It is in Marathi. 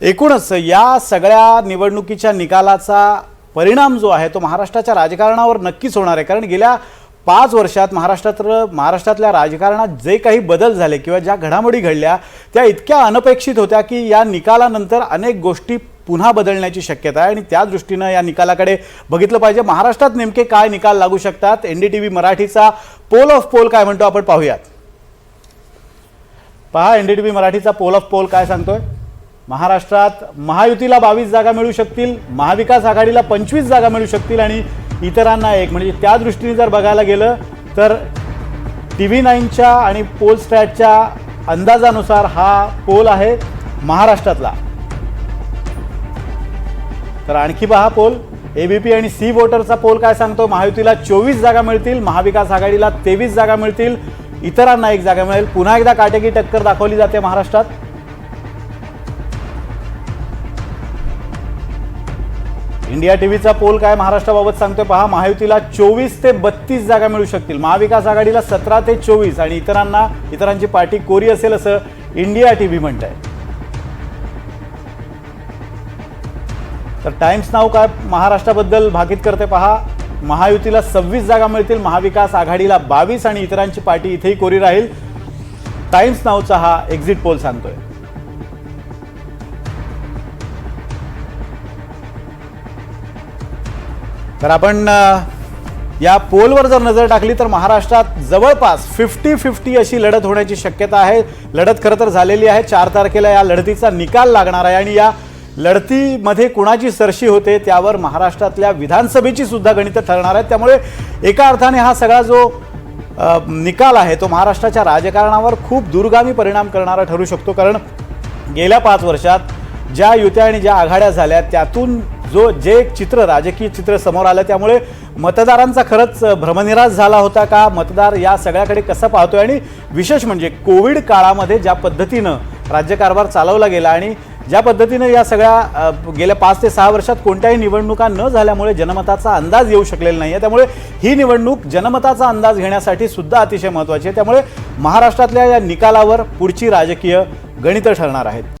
एकूणच या सगळ्या निवडणुकीच्या निकालाचा परिणाम जो आहे तो महाराष्ट्राच्या राजकारणावर नक्कीच होणार आहे. कारण गेल्या पाच वर्षात महाराष्ट्रात महाराष्ट्रातल्या राजकारणात जे काही बदल झाले किंवा ज्या घडामोडी घडल्या त्या इतक्या अनपेक्षित होत्या की या निकालानंतर अनेक गोष्टी पुन्हा बदलण्याची शक्यता आहे. आणि त्या दृष्टीनं या निकालाकडे बघितलं पाहिजे. महाराष्ट्रात नेमके काय निकाल लागू शकतात? एन डी टी व्ही मराठीचा पोल ऑफ पोल काय म्हणतो आपण? पाहूयात. पहा एन डी टी व्ही मराठीचा पोल ऑफ पोल काय सांगतोय? महाराष्ट्रात महायुतीला बावीस जागा मिळू शकतील महाविकास आघाडीला पंचवीस जागा मिळू शकतील आणि इतरांना एक. म्हणजे त्या दृष्टीने जर बघायला गेलं तर टी व्ही नाईनच्या आणि पोल स्टॅटच्या अंदाजानुसार हा पोल आहे महाराष्ट्रातला. तर आणखी पहा पोल. एबीपी आणि सी वोटरचा पोल काय सांगतो? महायुतीला चोवीस जागा मिळतील महाविकास आघाडीला तेवीस जागा मिळतील इतरांना एक जागा मिळेल. पुन्हा एकदा काटेकी टक्कर दाखवली जाते महाराष्ट्रात. इंडिया टीव्हीचा पोल काय महाराष्ट्राबाबत सांगतोय पहा. महायुतीला चोवीस ते बत्तीस जागा मिळू शकतील. महाविकास आघाडीला सतरा ते चोवीस आणि इतरांना इतरांची पार्टी कोरी असेल असं इंडिया टीव्ही म्हणत आहे तर टाइम्स नाव काय महाराष्ट्राबद्दल भाकीत करते पहा. महायुतीला सव्वीस जागा मिळतील महाविकास आघाडीला बावीस आणि इतरांची पार्टी इथेही कोरी राहील. टाइम्स नावचा हा एक्झिट पोल सांगतोय. तर आपण या पोलवर जर नजर टाकली तर महाराष्ट्रात जवळपास फिफ्टी फिफ्टी अशी लढत होण्याची शक्यता आहे. लढत खरं तर झालेली आहे. चार तारखेला या लढतीचा निकाल लागणार आहे आणि या लढतीमध्ये कुणाची सरशी होते त्यावर महाराष्ट्रातल्या विधानसभेची सुद्धा गणितं ठरणार आहेत. त्यामुळे एका अर्थाने हा सगळा जो निकाल आहे तो महाराष्ट्राच्या राजकारणावर खूप दूरगामी परिणाम करणारा ठरू शकतो. कारण गेल्या पाच वर्षात ज्या युत्या आणि ज्या आघाड्या झाल्या त्यातून जो जे एक चित्र राजकीय चित्र समोर आलं त्यामुळे मतदारांचा खरंच भ्रमनिराश झाला होता का? मतदार या सगळ्याकडे कसं पाहतोय? आणि विशेष म्हणजे कोविड काळामध्ये ज्या पद्धतीनं राज्यकारभार चालवला गेला आणि ज्या पद्धतीनं या सगळ्या गेल्या पाच ते सहा वर्षात कोणत्याही निवडणुका न झाल्यामुळे जनमताचा अंदाज येऊ शकलेला नाही आहे त्यामुळे ही निवडणूक जनमताचा अंदाज घेण्यासाठी सुद्धा अतिशय महत्त्वाची आहे. त्यामुळे महाराष्ट्रातल्या या निकालावर पुढची राजकीय गणितं ठरणार आहेत.